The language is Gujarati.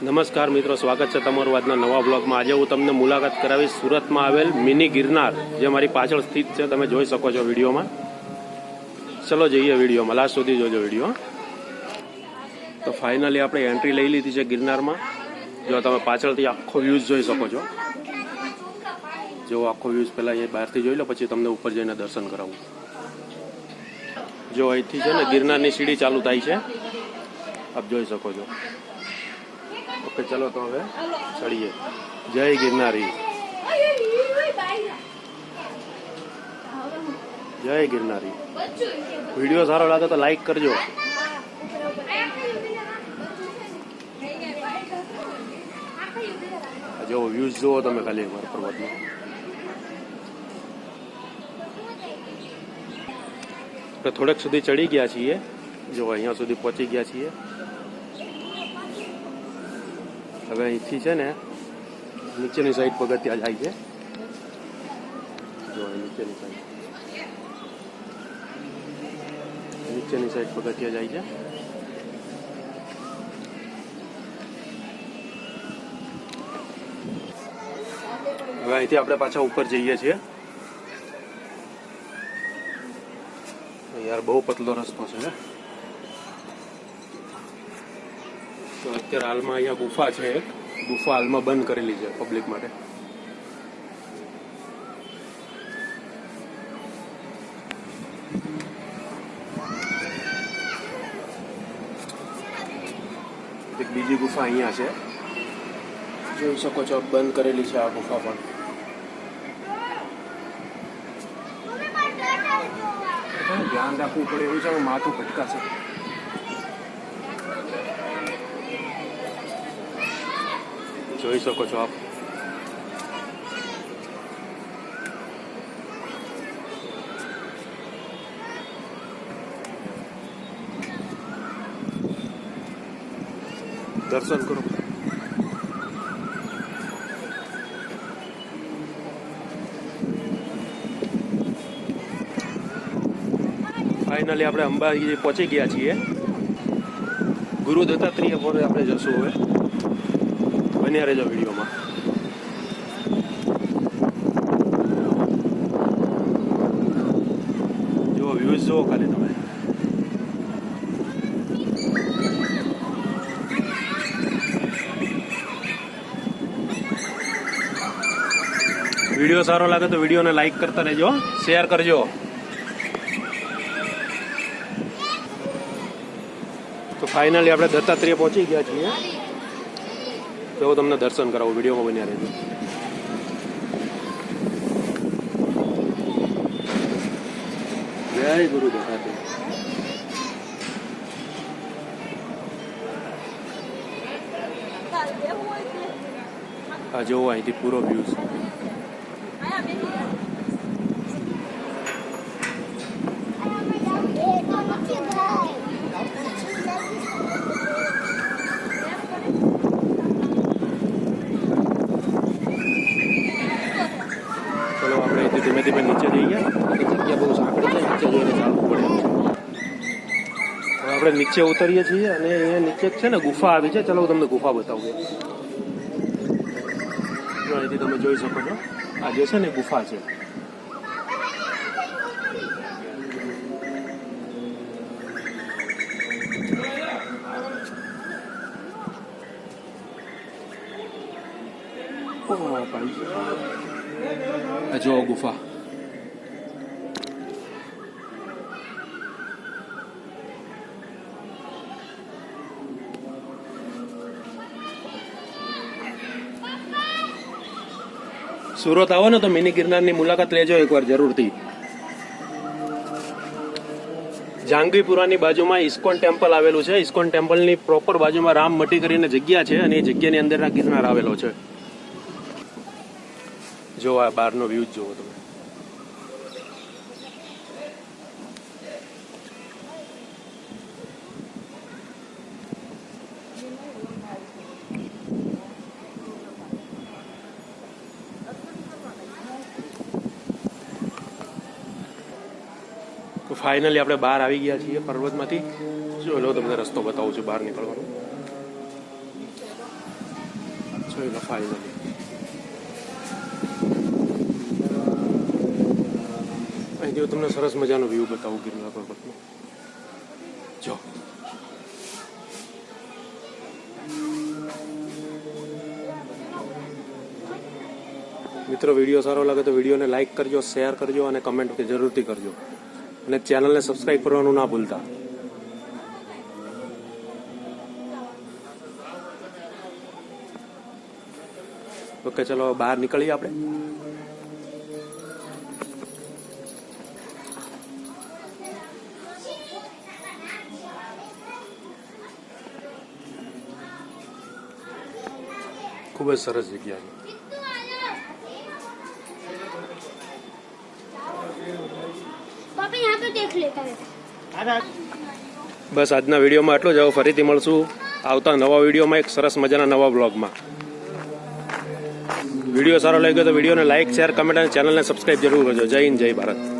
નમસ્કાર મિત્રો, સ્વાગત છે તમારું આજના નવા બ્લોગમાં. આજે હું તમને મુલાકાત કરાવીશ સુરતમાં આવેલ મિની ગિરનાર, જે મારી પાછળ સ્થિત છે. તમે જોઈ શકો છો વિડીયોમાં. ચલો જઈએ વિડીયોમાં. લાસ્ટ સુધી જોજો વીડિયો. તો ફાઇનલી આપણે એન્ટ્રી લઈ લીધી છે ગિરનારમાં. જો તમે પાછળથી આખો વ્યૂઝ જોઈ શકો છો. જો આખો વ્યૂઝ પહેલાં એ બહારથી જોઈ લો, પછી તમને ઉપર જઈને દર્શન કરાવું. જો અહીંથી છે ને ગિરનારની સીડી ચાલુ થાય છે. આપ જોઈ શકો છો. ઓકે ચલો તો હવે ચડીએ જય ગિરનારી જય ગિરનારી વીડિયો સારો લાગે તો લાઈક કરજો આ જો વ્યૂઝ જુઓ તમે ખાલી એકવાર પર્વતનો આપણે થોડેક સુધી ચડી ગયા છીએ જો અહીંયા સુધી પહોંચી ગયા છીએ હવે અહીંથી છે ને નીચેની સાઈડ પગથિયા જાય છે જો અહીં નીચેની સાઈડ નીચેની સાઈડ પગથિયા જાય છે હવે અહીંથી આપણે પાછા ઉપર જઈએ છીએ યાર બહુ પતલો રસ્તો છે તો અત્યારે હાલમાં અહીંયા ગુફા છે એક. ગુફા હાલમાં બંધ કરેલી છે પબ્લિક માટે. એક બીજી ગુફા અહીંયા છે. જોઈ શકો છો બંધ કરેલી છે આ ગુફા પણ. ધ્યાન રાખવું પડે એવું છે માથું ભટકાશે. જોઈ શકો છો આપ. દર્શન કરો. ફાઇનલી આપણે અંબાજી પહોંચી ગયા છીએ. ગુરુ દત્તાત્રેય પર આપણે જશું હવે. બન્યા રહેજો વિડીયોમાં. જુઓ વ્યૂઝ જુઓ ખાલી તમે. વીડિયો સારો લાગે તો વિડીયોને લાઈક કરતા રહેજો શેર કરજો. તો ફાઇનલી આપણે દત્તાત્રેય પહોંચી ગયા છીએ. તો હું તમને દર્શન કરાવું વિડીયોમાં બન્યા રહેજો. જય ગુરુ દત્તાત્રેય આ જોવો અહીંથી પૂરો વ્યૂઝ ચલો આપણે અહીંથી ધીમે ધીમે નીચે જઈએ જગ્યા બહુ સાંકડી છે નીચે જઈને ચાલવું પડે હવે આપણે નીચે ઉતરીએ છીએ અને અહીંયા નીચે છે ને ગુફા આવી છે. ચલો હું તમને ગુફા બતાવું અહીંથી તમે જોઈ શકો છો. આ જે છે ને ગુફા છે. જો ગુફા. સુરત આવો ને તો મિની ગિરનારની મુલાકાત લેજો એકવાર જરૂરથી. જાંગીપુરાની બાજુમાં ઇસ્કોન ટેમ્પલ આવેલું છે. ઇસ્કોન ટેમ્પલની પ્રોપર બાજુમાં રામ મટી કરીને જગ્યા છે અને એ જગ્યાની અંદર આ ગિરનાર આવેલો છે. જો આ બહારનો વ્યૂ જોવો તમે. તો ફાઇનલી આપણે બહાર આવી ગયા છીએ પર્વતમાંથી. જો લો, તમને રસ્તો બતાવું છું બહાર નીકળવાનો. જોઈ લો ફાઇનલી અહીંથી હું તમને સરસ મજાનો વ્યૂ બતાવું ગિરનાર પર્વતનો. જો. મિત્રો, વીડિયો સારો લાગે તો વિડીયોને લાઈક કરજો શેર કરજો અને કમેન્ટ જરૂરથી કરજો. અને ચેનલને સબસ્ક્રાઈબ કરવાનું ના ભૂલતા. ઓકે, ચલો, બહાર નીકળીએ આપણે. ખૂબ જ સરસ જગ્યા છે. બસ આજના વિડીયોમાં આટલું જ. હવે ફરીથી મળશું આવતા નવા વિડીયોમાં એક સરસ મજાના નવા બ્લોગમાં વીડિયો સારો લાગ્યો તો વિડીયોને લાઇક શેર કમેન્ટ અને ચેનલને સબસ્ક્રાઈબ જરૂર કરજો. જય હિન્દ જય ભારત.